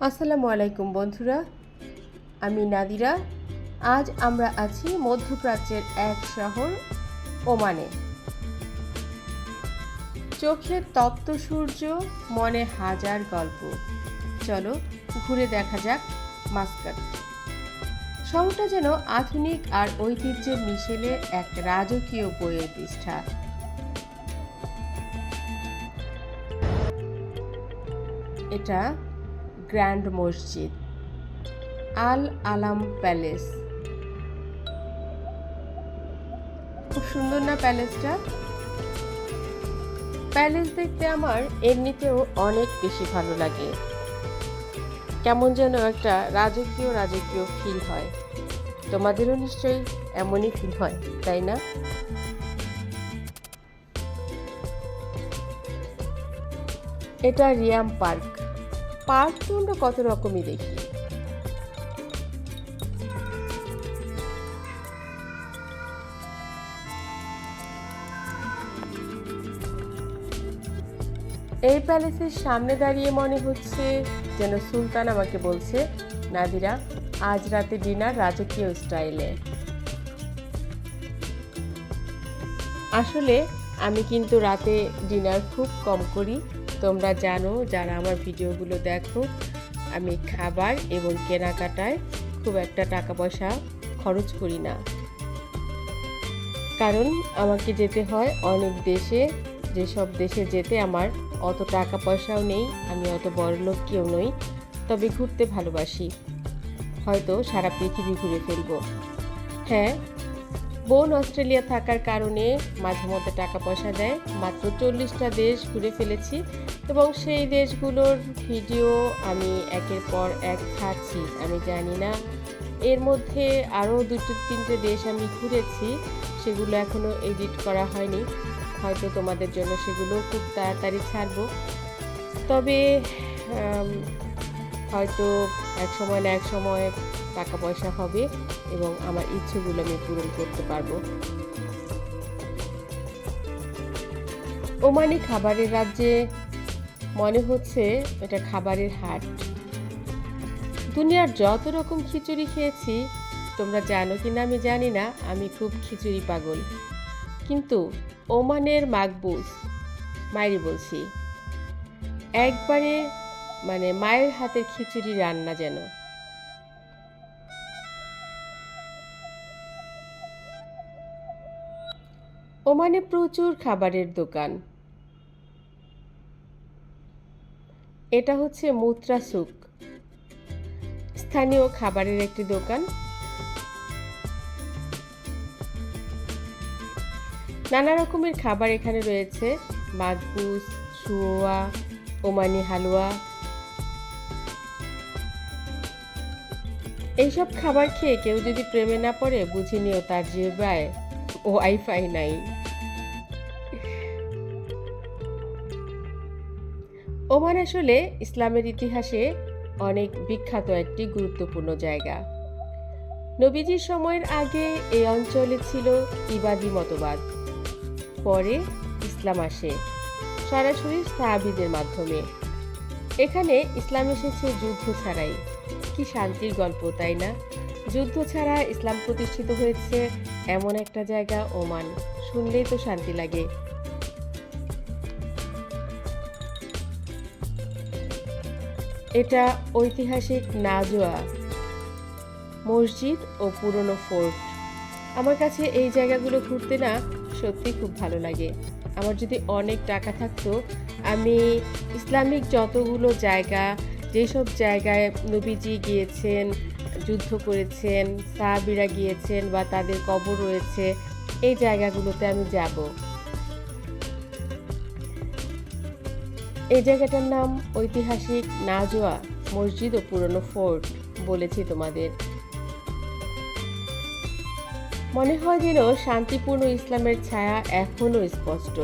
আসসালামু আলাইকুম, বন্ধুরা। আমি নাদিরা। আজ আমরা আছি মধ্যপ্রাচ্যের এক শহর, ওমানে। চোখের তপ্ত সূর্য, মনে হাজার গল্প। চলো ঘুরে দেখা যাক মাস্কাট। শহরটা যেন আধুনিক আর ঐতিহ্যের মিশেলে এক রাজকীয় বইয়ের পৃষ্ঠা। এটা গ্র্যান্ড মসজিদ, আল আলাম প্যালেস। খুব সুন্দর না প্যালেসটা? প্যালেস দেখতে আমার এমনিতেও অনেক বেশি ভালো লাগে। কেমন যেন একটা রাজকীয় রাজকীয় ফিল হয়। তোমাদেরও নিশ্চয়ই এমনই ফিল হয়, তাই না? এটা রিয়াম পার্ক। পার্ক তো আমরা কত রকমই দেখি। এই প্যালেসের সামনে দাঁড়িয়ে মনে হচ্ছে যেন সুলতান আমাকে বলছে, নাদিরা, আজ রাতে ডিনার রাজকীয় স্টাইলে। আসলে আমি কিন্তু রাতে ডিনার খুব কম করি। তোমরা জানো, যারা আমার ভিডিওগুলো দেখো, আমি খাবার এবং কেনাকাটায় খুব একটা টাকা পয়সা খরচ করি না। কারণ আমাকে যেতে হয় অনেক দেশে, যেসব দেশে যেতে আমার অত টাকা পয়সাও নেই, আমি অত বড় লোক কেউ নই, তবে ঘুরতে ভালোবাসি। হয়তো সারা পৃথিবী ঘুরে ফেলব। হ্যাঁ বোন অস্ট্রেলিয়া থাকার কারণে মাঝে মধ্যে টাকা পয়সা দেয়। মাত্র চল্লিশটা দেশ ঘুরে ফেলেছি এবং সেই দেশগুলোর ভিডিও আমি একের পর এক ছাড়ছি আমি জানি না, এর মধ্যে আরও দুটো তিনটে দেশ আমি ঘুরেছি, সেগুলো এখনও এডিট করা হয়নি। হয়তো তোমাদের জন্য সেগুলো খুব তাড়াতাড়ি ছাড়বো। তবে হয়তো এক সময় না এক সময় টাকা পয়সা হবে এবং আমার ইচ্ছেগুলো আমি পূরণ করতে পারব। ওমানি খাবারের রাজ্যে মনে হচ্ছে এটা খাবারের হাট। দুনিয়ার যত রকম খিচুড়ি খেয়েছি, তোমরা জানো কি না আমি জানি না, আমি খুব খিচুড়ি পাগল। কিন্তু ওমানের মাকবুস মায়েরই বলছি, একবারে মানে মায়ের হাতের খিচুড়ি রান্না যেন। ওমানে প্রচুর খাবারের দোকান। এটা হচ্ছে মুত্রা সুক স্থানীয় খাবারের একটি দোকান। নানা রকমের খাবার এখানে রয়েছে। মাগবুস সুয়া ওমানি হালুয়া। এইসব খাবার খেয়ে কেউ যদি প্রেমে না পড়ে, বুঝে নিও তার জিহ্বায়। ওয়াইফাই নাই ওমান আসলে ইসলামের ইতিহাসে অনেক বিখ্যাত একটি গুরুত্বপূর্ণ জায়গা। নবীজির সময়ের আগে এই অঞ্চলে ছিল ইবাদি মতবাদ। পরে ইসলাম আসে সরাসরি সাহাবিদের মাধ্যমে। এখানে ইসলাম এসেছে যুদ্ধ ছাড়াই। কি শান্তির গল্প, তাই না? যুদ্ধ ছাড়া ইসলাম প্রতিষ্ঠিত হয়েছে এমন একটা জায়গা, ওমান। শুনলেই তো শান্তি লাগে। এটা ঐতিহাসিক নাজোয়া মসজিদ ও পুরনো ফোর্ট। আমার কাছে এই জায়গাগুলো ঘুরতে না সত্যি খুব ভালো লাগে। আমার যদি অনেক টাকা থাকতো, আমি ইসলামিক যতগুলো জায়গা, যেসব জায়গায় নবীজি গিয়েছেন যুদ্ধ করেছেন, সাহাবিরা গিয়েছেন বা তাদের কবর রয়েছে, এই জায়গাগুলোতে আমি যাব। এই জায়গাটার নাম ঐতিহাসিক নাজোয়া মসজিদ ও পুরনো ফোর্ট বলেছি তোমাদের। মনে হয় যেন শান্তিপূর্ণ ইসলামের ছায়া এখনও স্পষ্ট।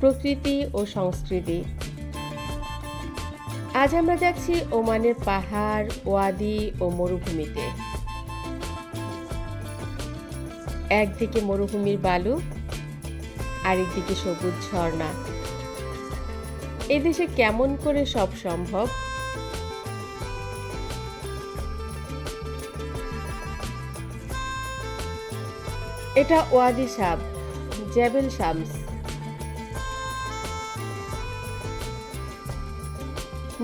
প্রকৃতি ও সংস্কৃতি। আজ আমরা যাচ্ছি ওমানের পাহাড়, ওয়াদি ও মরুভূমিতে। একদিকে মরুভূমির বালু, আরেকদিকে সবুজ ঝর্ণা। এদেশে কেমন করে সব সম্ভব? এটা Wadi Shab, Jebel Shams.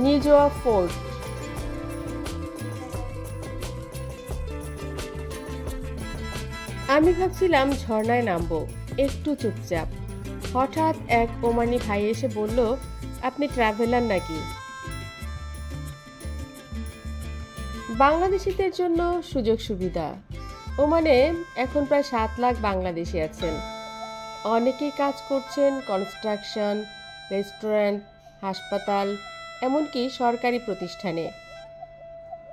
Nizwa fort. আমি ভাবছিলাম ঝর্ণায় নামবো, একটু চুপচাপ। হঠাৎ এক ওমানি ভাই এসে বলল, আপনি ট্রাভেলার নাকি? বাংলাদেশিদের জন্য সুযোগ সুবিধা। ওমানে এখন প্রায় সাত লাখ বাংলাদেশি আছেন। অনেকেই কাজ করছেন, কনস্ট্রাকশন, রেস্টুরেন্ট, হাসপাতাল এমনকি সরকারি প্রতিষ্ঠানে।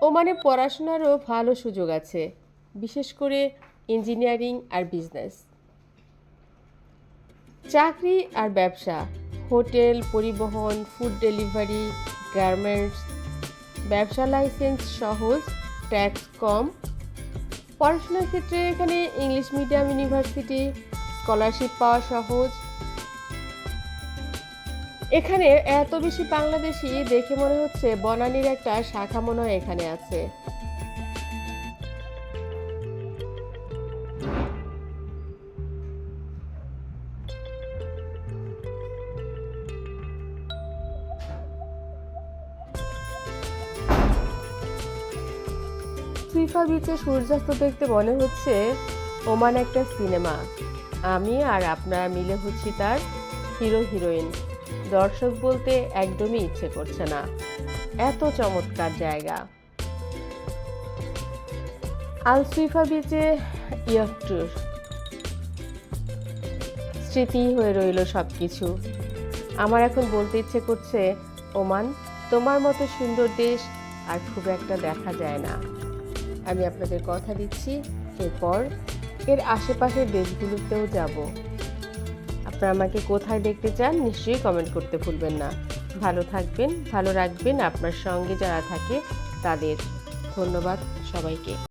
ওমানে পড়াশোনারও ভালো সুযোগ আছে, বিশেষ করে ইঞ্জিনিয়ারিং আর বিজনেস। চাকরি আর ব্যবসা, হোটেল, পরিবহন, ফুড ডেলিভারি, গার্মেন্টস, ব্যবসা লাইসেন্স সহজ ট্যাক্স কম। পড়াশোনার ক্ষেত্রে এখানে ইংলিশ মিডিয়াম ইউনিভার্সিটি, স্কলারশিপ পাওয়া সহজ। এখানে এত বেশি বাংলাদেশি দেখে মনে হচ্ছে বনানীর একটা শাখা মনে হয় এখানে আছে। বিচে সূর্যাস্ত দেখতে মনে হচ্ছে ওমান একটা সিনেমা। আমি আর আপনারা মিলে হচ্ছি তার হিরো হিরোইন দর্শক বলতে একদমই ইচ্ছে করছে না। এত চমৎকার জায়গা। আলসুইফা বিচে ইয়ট্টুর স্মৃতি হয়ে রইল সব কিছু আমার এখন বলতে ইচ্ছে করছে, ওমান, তোমার মতো সুন্দর দেশ আর খুব একটা দেখা যায় না। আমি আপনাদের কথা দিচ্ছি, এরপর এর আশেপাশের দেশগুলোতেও যাব। আপনারা আমাকে কোথায় দেখতে চান, নিশ্চয়ই কমেন্ট করতে ভুলবেন না। ভালো থাকবেন, ভালো রাখবেন। আপনার সঙ্গে যারা থাকে, তাদের ধন্যবাদ সবাইকে।